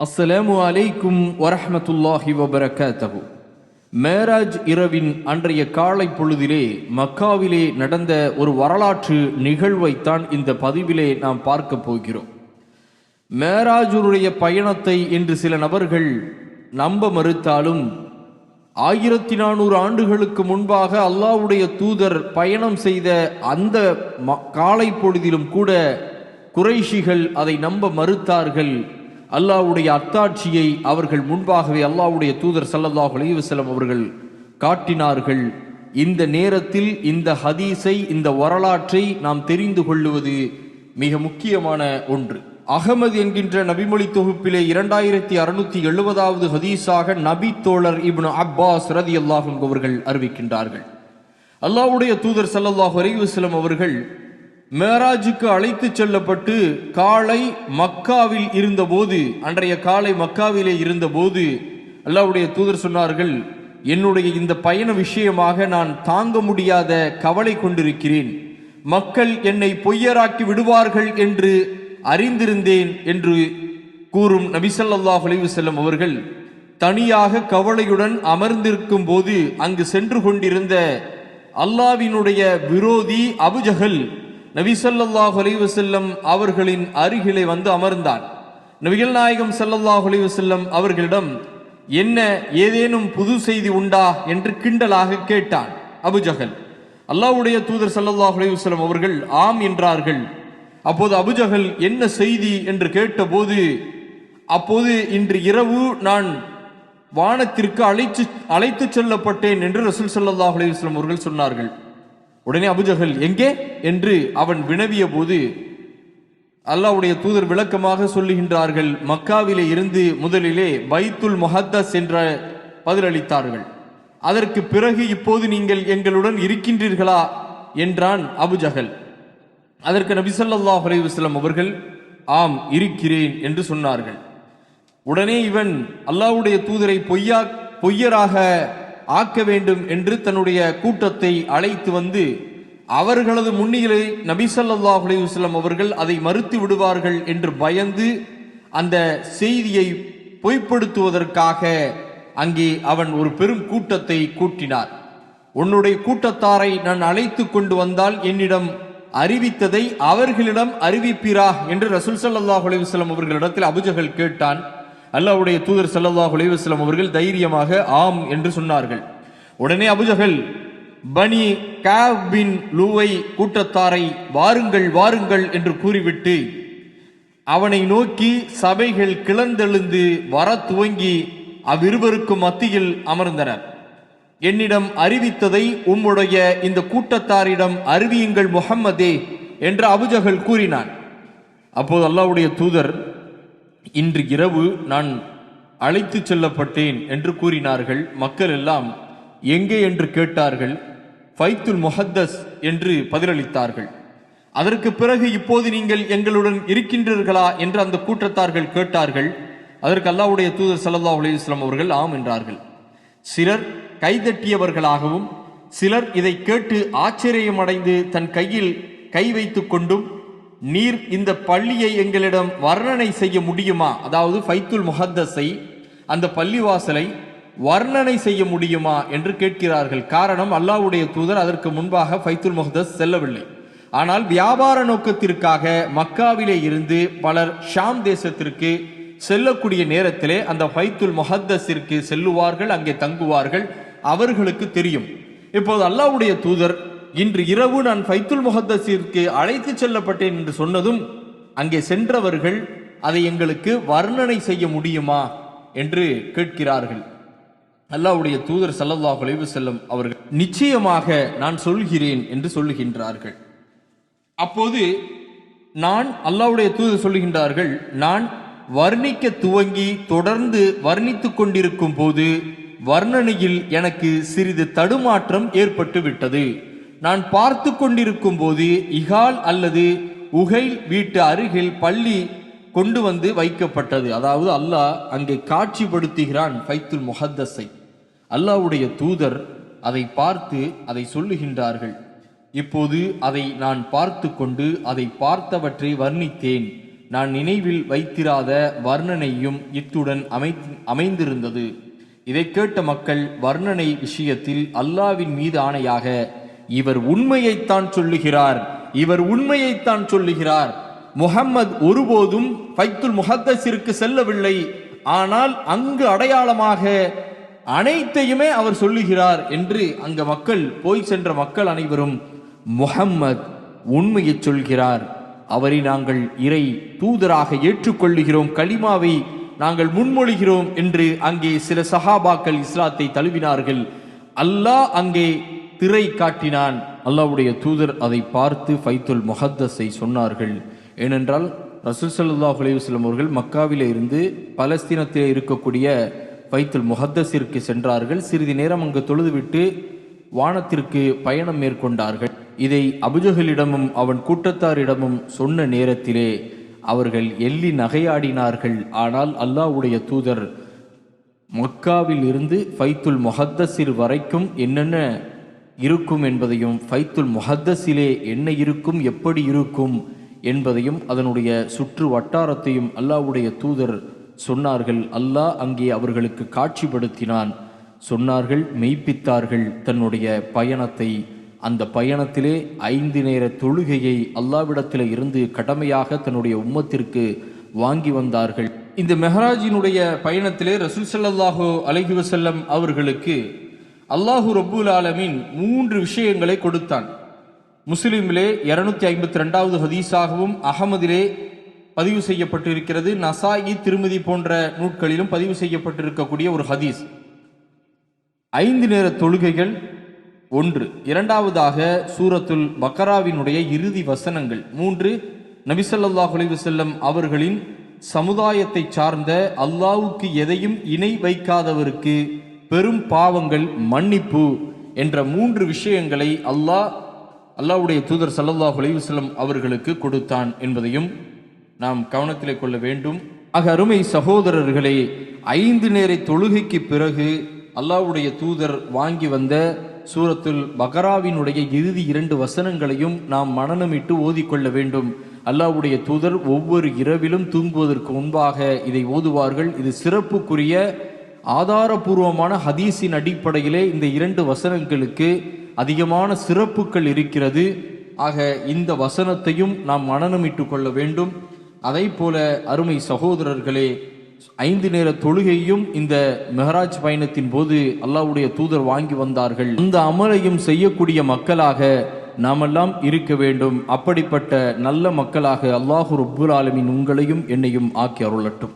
அஸ்ஸலாமு அலைக்கும் வரஹமத்துல்லாஹி வபரகாத்தஹு மேராஜ் இரவின் அன்றைய காலை பொழுதிலே மக்காவிலே நடந்த ஒரு வரலாற்று நிகழ்வைத்தான் இந்த பதிவிலே நாம் பார்க்க போகிறோம். மேராஜுடைய பயணத்தை என்று சில நபர்கள் நம்ப மறுத்தாலும் ஆயிரத்தி நானூறு ஆண்டுகளுக்கு முன்பாக அல்லாவுடைய தூதர் பயணம் செய்த அந்த ம- காலை பொழுதிலும் கூட குறைஷிகள் அதை நம்ப மறுத்தார்கள். அல்லாஹ்வுடைய அத்தாட்சியை அவர்கள் முன்பாகவே அல்லாவுடைய தூதர் சல்லல்லாஹ் அலிவசலம் அவர்கள் காட்டினார்கள். இந்த நேரத்தில் இந்த ஹதீஸை இந்த வரலாற்றை நாம் தெரிந்து கொள்ளுவது மிக முக்கியமான ஒன்று. அகமது என்கின்ற நபிமொழி தொகுப்பிலே இரண்டாயிரத்தி அறுநூத்தி எழுபதாவது ஹதீஸாக நபி தோழர் இப்னு அப்பாஸ் ரதி அவர்கள் அறிவிக்கின்றார்கள். அல்லாவுடைய தூதர் சல்லல்லாஹ் அலைஹி அவர்கள் மேராஜுக்கு அழைத்து செல்லப்பட்டு காலை மக்காவில் இருந்தபோது அன்றைய காலை மக்காவிலே இருந்தபோது அல்லாஹ்வுடைய தூதர் சொன்னார்கள் என்னுடைய இந்த பயண விஷயமாக நான் தாங்க முடியாத கவலை கொண்டிருக்கிறேன். மக்கள் என்னை பொய்யராக்கி விடுவார்கள் என்று அறிந்திருந்தேன் என்று கூறும் நபிசல்லாஹ் செல்லும் அவர்கள் தனியாக கவலையுடன் அமர்ந்திருக்கும் போது அங்கு சென்று கொண்டிருந்த அல்லாவினுடைய விரோதி அபுஜகல் நபிசல்லாஹ் அலைஹி அவர்களின் அருகிலே வந்து அமர்ந்தான். நபிகள் நாயகம் சல்லல்லாஹ் அலைஹி அவர்களிடம் என்ன ஏதேனும் புது செய்தி உண்டா? என்று கிண்டலாக கேட்டான் அபுஜகல் அல்லாவுடைய தூதர் சல்லல்லாஹ் அலைஹி அவர்கள் ஆம் என்றார்கள். அப்போது அபுஜகல் என்ன செய்தி? என்று கேட்டபோது அப்போது இன்று இரவு நான் வானத்திற்கு அழைத்து அழைத்து செல்லப்பட்டேன் என்று ரசூல் சல்லாஹ் அலைஹி அவர்கள் சொன்னார்கள். உடனே அபுஜகல் எங்கே? என்று அவன் வினவிய போது அல்லாஹ்வுடைய தூதர் விளக்கமாக சொல்லுகின்றார்கள் மக்காவிலே இருந்து முதலிலே பைத்துல் முஹத்தஸ் என்ற பதிலளித்தார்கள். அதற்கு பிறகு இப்போது நீங்கள் எங்களுடன் இருக்கின்றீர்களா? என்றான் அபுஜகல் அதற்கு நபி ஸல்லல்லாஹு அவர்கள் ஆம் இருக்கிறேன் என்று சொன்னார்கள். உடனே இவன் அல்லாஹ்வுடைய தூதரை பொய்யா பொய்யராக ஆக்க வேண்டும் என்று தன்னுடைய கூட்டத்தை அழைத்து வந்து அவர்களது முன்னிலை நபிசல்லாஹ் ஸல்லல்லாஹு அவர்கள் அதை மறுத்து விடுவார்கள் என்று பயந்து அந்த செய்தியை பொய்ப்படுத்துவதற்காக அங்கே அவன் ஒரு பெரும் கூட்டத்தை கூட்டினார். உன்னுடைய கூட்டத்தாரை நான் அழைத்து கொண்டு வந்தால் என்னிடம் அறிவித்ததை அவர்களிடம் அறிவிப்பீரா? என்று ரசூல் சல்லாஹ் அலைஹி அவர்களிடத்தில் அபுஜகல் கேட்டான். அல்லாவுடைய தூதர் சல்லாஹ் அலைஹி அவர்கள் தைரியமாக ஆம் என்று சொன்னார்கள். உடனே அபுஜகல் பனி காபின் லூவை கூட்டத்தாரை வாருங்கள் வாருங்கள் என்று கூறிவிட்டு அவனை நோக்கி சபைகள் கிளர்ந்தெழுந்து வர துவங்கி அவ்விருவருக்கும் மத்தியில் அமர்ந்தனர். என்னிடம் அறிவித்ததை உம்முடைய இந்த கூட்டத்தாரிடம் அறிவியுங்கள் முகம்மதே என்று அபுஜகல் கூறினான். அப்போது அல்லாவுடைய தூதர் இன்று இரவு நான் அழைத்துச் செல்லப்பட்டேன் என்று கூறினார்கள். மக்கள் எல்லாம் எங்கே என்று கேட்டார்கள். ஃபைத்துல் முஹத்தஸ் என்று பதிலளித்தார்கள். அதற்கு பிறகு இப்போது நீங்கள் எங்களுடன் இருக்கின்றீர்களா என்று அந்த கூட்டத்தார்கள் கேட்டார்கள். அதற்கு அல்லாவுடைய தூதர் சல்லா அலைஹி அவர்கள் ஆம் என்றார்கள். சிலர் கைதட்டியவர்களாகவும் சிலர் இதை கேட்டு ஆச்சரியமடைந்து தன் கையில் கை வைத்து கொண்டும் நீர் இந்த பள்ளியை எங்களிடம் வர்ணனை செய்ய முடியுமா? அதாவது ஃபைத்துல் முஹத்தஸை அந்த பள்ளிவாசலை வர்ணனை செய்ய முடியுமா என்று கேட்கிறார்கள். காரணம் அல்லாஹ்வுடைய தூதர் அதற்கு முன்பாக ஃபைத்துல் முஹத்தஸ் செல்லவில்லை. ஆனால் வியாபார நோக்கத்திற்காக மக்காவிலே இருந்து பலர் ஷாம் தேசத்திற்கு செல்லக்கூடிய நேரத்திலே அந்த ஃபைத்துல் முஹத்தஸிற்கு செல்லுவார்கள் அங்கே தங்குவார்கள். அவர்களுக்கு தெரியும். இப்போது அல்லாவுடைய தூதர் இன்று இரவு நான் ஃபைத்துல் முஹத்தஸிற்கு அழைத்து செல்லப்பட்டேன் என்று சொன்னதும் அங்கே சென்றவர்கள் அதை எங்களுக்கு வர்ணனை செய்ய முடியுமா என்று கேட்கிறார்கள். அல்லாவுடைய தூதர் சல்லல்லா குலைவு செல்லும் அவர்கள் நிச்சயமாக நான் சொல்கிறேன் என்று சொல்லுகின்றார்கள். அப்போது நான் அல்லாவுடைய தூதர் சொல்லுகின்றார்கள் நான் வர்ணிக்க துவங்கி தொடர்ந்து வர்ணித்து கொண்டிருக்கும் போது வர்ணனையில் எனக்கு சிறிது தடுமாற்றம் ஏற்பட்டு விட்டது நான் பார்த்து கொண்டிருக்கும் போது இகால் அல்லது உகைல் வீட்டு அருகில் பள்ளி கொண்டு வந்து வைக்கப்பட்டது. அதாவது அல்லாஹ் அங்கே காட்சிப்படுத்துகிறான் ஃபைத்துல் முஹத்தஸை. அல்லாஹ்வுடைய தூதர் அதை பார்த்து அதை சொல்லுகின்றார்கள். இப்போது அதை நான் பார்த்து கொண்டு அதை பார்த்தவற்றை வர்ணித்தேன். நான் நினைவில் வைத்திராத வர்ணனையும் இத்துடன் அமை அமைந்திருந்தது. இதை கேட்ட மக்கள் வர்ணனை விஷயத்தில் அல்லாவின் மீது ஆணையாக இவர் உண்மையைத்தான் சொல்லுகிறார். இவர் உண்மையைத்தான் சொல்லுகிறார். முகம்மது ஒருபோதும் பைத்துல் முஹத்தஸிற்கு செல்லவில்லை. ஆனால் அங்கு அடையாளமாக அனைத்தையுமே அவர் சொல்லுகிறார் என்று அங்க மக்கள் போய் சென்ற மக்கள் அனைவரும் முகம்மது உண்மையை சொல்கிறார். அவரை நாங்கள் இறை தூதராக ஏற்றுக்கொள்ளுகிறோம். கலிமாவை நாங்கள் முன்மொழிகிறோம் என்று அங்கே சில சஹாபாக்கள் இஸ்லாத்தை தழுவினார்கள். அல்லாஹ் அங்கே திரை காட்டினான். அல்லாஹ்வுடைய தூதர் அதை பார்த்து ஃபைத்துல் முஹத்தஸை சொன்னார்கள். ஏனென்றால் ரசூல் சல்லாஹ் அலைஹி அவர்கள் மக்காவிலே இருந்து பலஸ்தீனத்தில் இருக்கக்கூடிய ஃபைத்துல் முஹத்தஸிற்கு சென்றார்கள். சிறிது நேரம் அங்கு தொழுதுவிட்டு வானத்திற்கு பயணம் மேற்கொண்டார்கள். இதை அபுஜகலிடமும் அவன் கூட்டத்தாரிடமும் சொன்ன நேரத்திலே அவர்கள் எள்ளி நகையாடினார்கள். ஆனால் அல்லாஹ்வுடைய தூதர் மக்காவில் இருந்து ஃபைத்துல் முஹத்தஸிர் வரைக்கும் என்னென்ன இருக்கும் என்பதையும் ஃபைத்துல் முஹத்தஸிலே என்ன இருக்கும் எப்படி இருக்கும் என்பதையும் அதனுடைய சுற்று வட்டாரத்தையும் அல்லாஹ்வுடைய தூதர் சொன்னார்கள். அல்லாஹ் அங்கே அவர்களுக்கு காட்சிப்படுத்தினான். சொன்னார்கள் மெய்ப்பித்தார்கள் தன்னுடைய பயணத்தை. அந்த பயணத்திலே ஐந்து நேர தொழுகையை அல்லாவிடத்தில் இருந்து கடமையாக தன்னுடைய உம்மத்திற்கு வாங்கி வந்தார்கள். இந்த மெஹராஜினுடைய பயணத்திலே ரசூல் சல்லாஹோ அலஹி வசல்லம் அவர்களுக்கு அல்லாஹு ரபுல் ஆலமின் மூன்று விஷயங்களை கொடுத்தான். முஸ்லீமிலே இருநூத்தி ஐம்பத்தி ரெண்டாவது ஹதீஸாகவும் அகமதிலே பதிவு செய்யப்பட்டிருக்கிறது. நசாயி திருமதி போன்ற நூட்களிலும் பதிவு செய்யப்பட்டிருக்கக்கூடிய ஒரு ஹதீஸ். ஐந்து நேர தொழுகைகள் ஒன்று. இரண்டாவதாக சூரத்துல் பக்கராவினுடைய இறுதி வசனங்கள். மூன்று நபிசல்லாஹ் அலைஹி அவர்களின் சமுதாயத்தை சார்ந்த அல்லாவுக்கு எதையும் இணை வைக்காதவருக்கு பெரும் பாவங்கள் மன்னிப்பு என்ற மூன்று விஷயங்களை அல்லாஹ் அல்லாஹ்வுடைய தூதர் ஸல்லல்லாஹு அலைஹி அவர்களுக்கு கொடுத்தான் என்பதையும் நாம் கவனத்திலே கொள்ள வேண்டும். ஆக அருமை சகோதரர்களே ஐந்து நேர தொழுகைக்கு பிறகு அல்லாஹ்வுடைய தூதர் வாங்கி வந்த சூரத்துல் பகராவினுடைய இறுதி இரண்டு வசனங்களையும் நாம் மனநமிட்டு ஓதிக்கொள்ள வேண்டும். அல்லாஹ்வுடைய தூதர் ஒவ்வொரு இரவிலும் தூங்குவதற்கு முன்பாக இதை ஓதுவார்கள். இது சிறப்புக்குரிய ஆதாரபூர்வமான ஹதீஸின் அடிப்படையிலே இந்த இரண்டு வசனங்களுக்கு அதிகமான சிறப்புகள் இருக்கிறது. ஆக இந்த வசனத்தையும் நாம் மனநமிட்டு கொள்ள வேண்டும். அதை போல அருமை சகோதரர்களே ஐந்து நேர தொழுகையும் இந்த மெஹராஜ் பயணத்தின் போது அல்லாவுடைய தூதர் வாங்கி வந்தார்கள். இந்த அமலையும் செய்யக்கூடிய மக்களாக நாமெல்லாம் இருக்க வேண்டும். அப்படிப்பட்ட நல்ல மக்களாக அல்லாஹு ரப்புல் ஆலமின் உங்களையும் என்னையும் ஆக்கி அருளட்டும்.